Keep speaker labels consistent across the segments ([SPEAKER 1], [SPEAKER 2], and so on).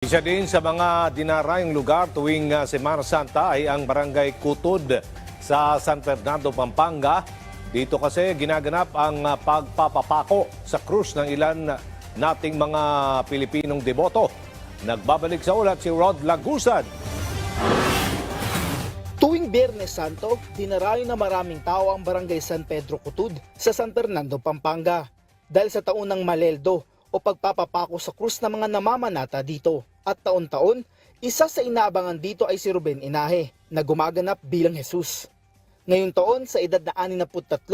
[SPEAKER 1] Isa din sa mga dinarayong lugar tuwing uh, Semana Santa ay ang Barangay Kutod sa San Fernando, Pampanga. Dito kasi ginaganap ang uh, pagpapapako sa krus ng ilan nating mga Pilipinong deboto. Nagbabalik sa ulat si Rod Lagusad.
[SPEAKER 2] Tuwing Biyernes Santo, dinarayo na maraming tao ang barangay San Pedro Cutud sa San Fernando, Pampanga. Dahil sa taon ng Maleldo o pagpapapako sa krus ng mga namamanata dito. At taon-taon, isa sa inaabangan dito ay si Ruben Inahe na gumaganap bilang Jesus. Ngayong taon, sa edad na 63,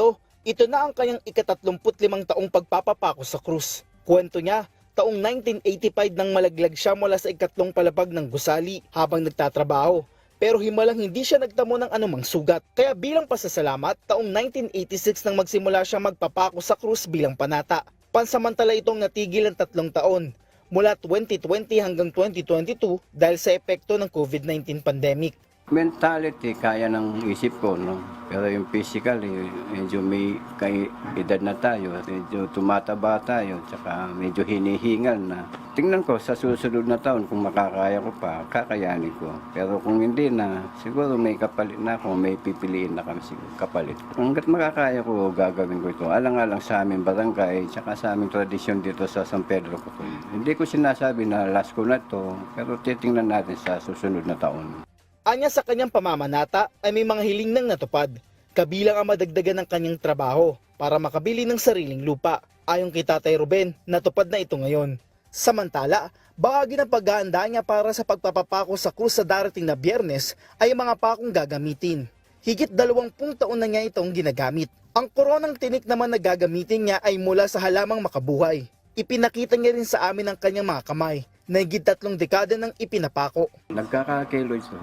[SPEAKER 2] ito na ang kanyang ikatatlumputlimang taong pagpapapako sa krus. Kwento niya, taong 1985 nang malaglag siya mula sa ikatlong palapag ng gusali habang nagtatrabaho. Pero himalang hindi siya nagtamo ng anumang sugat. Kaya bilang pasasalamat, taong 1986 nang magsimula siya magpapako sa krus bilang panata. Pansamantala itong natigil ang tatlong taon mula 2020 hanggang 2022 dahil sa epekto ng COVID-19 pandemic.
[SPEAKER 3] Mentality, kaya ng isip ko, no? Pero yung physical, eh, medyo may kay edad na tayo, medyo tumataba tayo, tsaka medyo hinihingal na. Tingnan ko sa susunod na taon kung makakaya ko pa, kakayanin ko. Pero kung hindi na, siguro may kapalit na ako, may pipiliin na kami siguro kapalit. Hanggat makakaya ko, gagawin ko ito. Alang-alang sa aming barangay, tsaka sa aming tradisyon dito sa San Pedro ko. Hindi ko sinasabi na last ko na to, pero titingnan natin sa susunod na taon.
[SPEAKER 2] Anya sa kanyang pamamanata ay may mga hiling nang natupad, kabilang ang madagdagan ng kanyang trabaho para makabili ng sariling lupa. Ayon kay Tatay Ruben, natupad na ito ngayon. Samantala, bahagi ng paghahanda niya para sa pagpapapako sa krus sa darating na biyernes ay mga pakong gagamitin. Higit dalawampung taon na niya itong ginagamit. Ang koronang tinik naman na gagamitin niya ay mula sa halamang makabuhay. Ipinakita niya rin sa amin ang kanyang mga kamay na higit tatlong dekada ng ipinapako.
[SPEAKER 3] Nagkakakiloy so,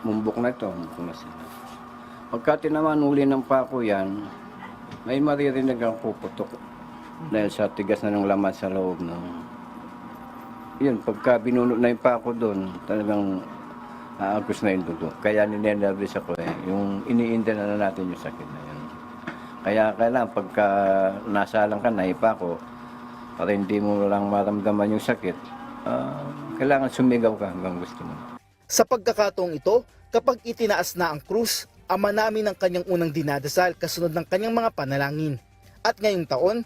[SPEAKER 3] mumbok na ito, mumbok na sila. Pagka tinaman uli ng pako yan, may maririnig ang puputok dahil sa tigas na ng laman sa loob. No? Yun, pagka binunod na yung pako doon, talagang aagos na yung dugo. Kaya ninenervous ako eh, yung iniinda na natin yung sakit na yun. Kaya kailangan pagka nasalang ka, naipako, para hindi mo lang maramdaman yung sakit, ah, kailangan sumigaw ka hanggang gusto mo.
[SPEAKER 2] Sa pagkakataong ito, kapag itinaas na ang krus, ama namin ang kanyang unang dinadasal kasunod ng kanyang mga panalangin. At ngayong taon,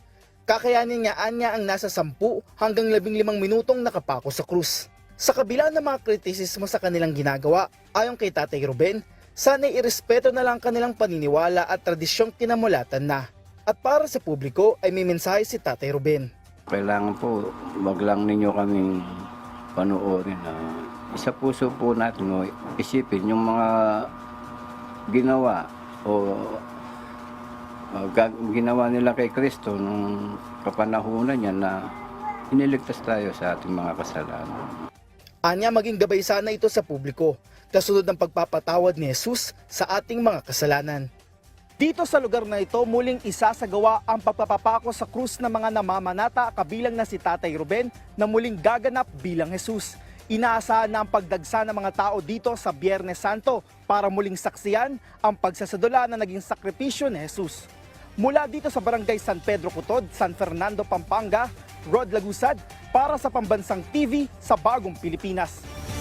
[SPEAKER 2] kakayanin niya anya ang nasa 10 hanggang 15 minutong nakapako sa krus. Sa kabila ng mga kritisismo sa kanilang ginagawa, ayon kay Tatay Ruben, sana'y irespeto na lang kanilang paniniwala at tradisyong kinamulatan na. At para sa publiko ay may mensahe si Tatay Ruben.
[SPEAKER 3] Kailangan po, wag lang ninyo kaming panoorin na isa puso po natin no, isipin yung mga ginawa o uh, ginawa nila kay Kristo nung kapanahunan niya na iniligtas tayo sa ating mga kasalanan.
[SPEAKER 2] Anya maging gabay sana ito sa publiko, kasunod ng pagpapatawad ni Jesus sa ating mga kasalanan. Dito sa lugar na ito, muling isasagawa ang pagpapapako sa krus ng mga namamanata kabilang na si Tatay Ruben na muling gaganap bilang Jesus. Inaasahan na ang pagdagsa ng mga tao dito sa Biyernes Santo para muling saksiyan ang pagsasadula na naging sakripisyo ni Jesus. Mula dito sa Barangay San Pedro Cutod, San Fernando, Pampanga, Rod Lagusad para sa Pambansang TV sa Bagong Pilipinas.